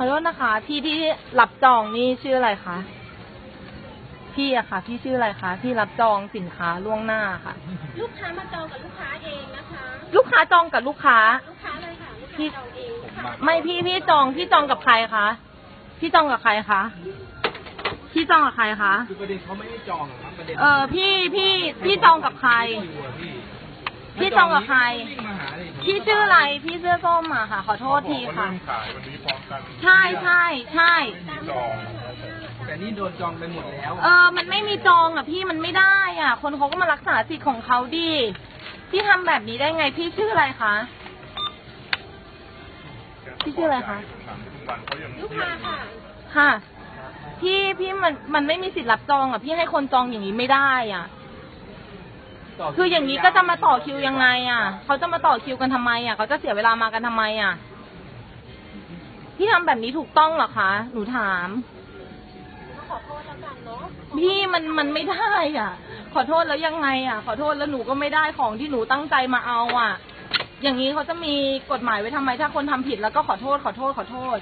อโทษนะคะที่ที่รับจองนี่ชื่ออะไรคะ พี่อะค่ะ พี่ชื่ออะไรคะที่รับจองสินค้าล่วงหน้าค่ะ ลูกค้ามาจองกับลูกค้าเองนะคะ ลูกค้าจองกับลูกค้า ลูกค้าเลยค่ะลูกพี่ค้าจองเองค่ะไม่พี่พี่จองพี่จองกับใครคะพี่จองกับใครคะพี่จองกับใครคะคือประเด็นเขาไม่ได้จองหรอกครับประเด็นเออพี่พี่พี่จองกับใครอยู่อะพี่ พี่จองกับใคร วิ่งมาหาเลยผมพี่ชื่ออะไร พี่เสื้อส้มอะค่ะ ขอโทษทีค่ะเริ่มขายวันนี้พร้อมกันใช่ใช่ใช่มีจองแต่นี่โดนจองไปหมดแล้ว เออ มันไม่มีจองอะพี่มันไม่ได้อะ คนเขาก็มารักษาสิทธิ์ของเขาดิพี่ทำแบบนี้ได้ไงพี่ชื่ออะไรคะ พี่ชื่ออะไรคะ ถามทุกวันเขายังลูกค้าค่ะ ค่ะ พี่พี่มันมันไม่มีสิทธิ์รับจองอะพี่ให้คนจองอย่างนี้ไม่ได้อะ คืออย่างนี้ก็จะมาต่อคิวยังไงอะเขาจะมาต่อคิวกันทำไมอะเขาจะเสียเวลามากันทำไมอะพี่ทำแบบนี้ถูกต้องเหรอคะ หนูถามก็ขอโทษแล้วกันเนาะพี่มันมันไม่ได้อะ ขอโทษแล้วยังไงอะ ขอโทษแล้วหนูก็ไม่ได้ของที่หนูตั้งใจมาเอาอะ อย่างนี้เขาจะมีกฎหมายไว้ทำไม ถ้าคนทำผิดแล้วก็ขอโทษขอโทษขอโทษ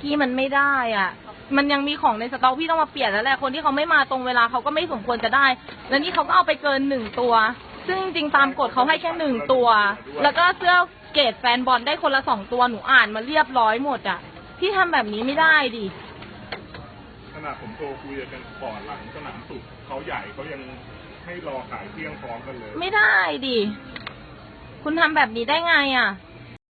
พี่มันไม่ได้อะ มันยังมีของในสต็อกพี่ต้องมาเปลี่ยนแล้วแหละคนที่เขาไม่มาตรงเวลาเขาก็ไม่สมควรจะได้ แล้วนี่เขาก็เอาไปเกินหนึ่งตัว ซึ่งจริงๆตามกฎเขาให้แค่หนึ่งตัว แล้วก็เสื้อเกรดแฟนบอลได้คนละสองตัวหนูอ่านมาเรียบร้อยหมดอะพี่ทำแบบนี้ไม่ได้ดิขนาดผมโทรคุยกันก่อนหลังสนามสุขเขาใหญ่เขายังให้รอขายเที่ยงพร้อมกันเลย ไม่ได้ดิคุณทำแบบนี้ได้ไงอะ